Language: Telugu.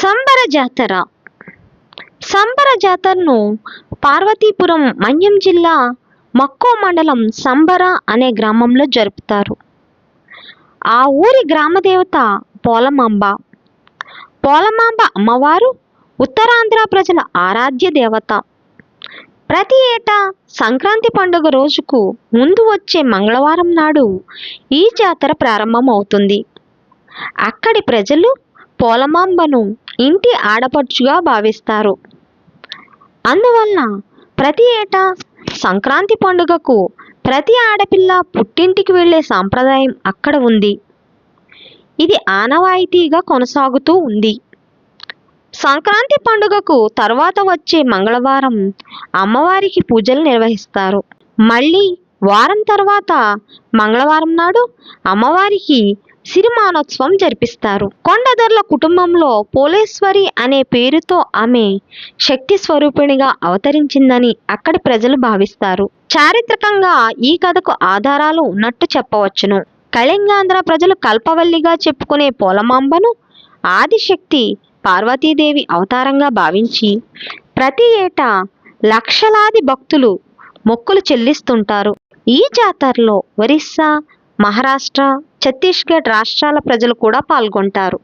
సంబర జాతర సంబర జాతరను పార్వతీపురం మన్యం జిల్లా మక్కో మండలం సంబర అనే గ్రామంలో జరుపుతారు. ఆ ఊరి గ్రామదేవత పోలమాంబ. పోలమాంబ అమ్మవారు ఉత్తరాంధ్ర ప్రజల ఆరాధ్య దేవత. ప్రతి ఏటా సంక్రాంతి పండుగ రోజుకు ముందు వచ్చే మంగళవారం నాడు ఈ జాతర ప్రారంభమవుతుంది. అక్కడి ప్రజలు పోలమాంబను ఇంటి ఆడపడుచుగా భావిస్తారు. అందువలన ప్రతి ఏటా సంక్రాంతి పండుగకు ప్రతి ఆడపిల్ల పుట్టింటికి వెళ్ళే సాంప్రదాయం అక్కడ ఉంది. ఇది ఆనవాయితీగా కొనసాగుతూ ఉంది. సంక్రాంతి పండుగకు తర్వాత వచ్చే మంగళవారం అమ్మవారికి పూజలు నిర్వహిస్తారు. మళ్ళీ వారం తర్వాత మంగళవారం నాడు అమ్మవారికి సిరిమానోత్సవం జరిపిస్తారు. కొండదర్ల కుటుంబంలో పోలేశ్వరి అనే పేరుతో ఆమె శక్తి స్వరూపిణిగా అవతరించిందని అక్కడి ప్రజలు భావిస్తారు. చారిత్రకంగా ఈ కథకు ఆధారాలు ఉన్నట్టు చెప్పవచ్చును. కళింగాంధ్ర ప్రజలు కల్పవల్లిగా చెప్పుకునే పోలమాంబను ఆదిశక్తి పార్వతీదేవి అవతారంగా భావించి ప్రతి ఏటా లక్షలాది భక్తులు మొక్కులు చెల్లిస్తుంటారు. ఈ జాతరలో ఒరిస్సా మహారాష్ట్ర ఛత్తీస్గఢ్ రాష్ట్రాల ప్రజలు కూడా పాల్గొంటారు.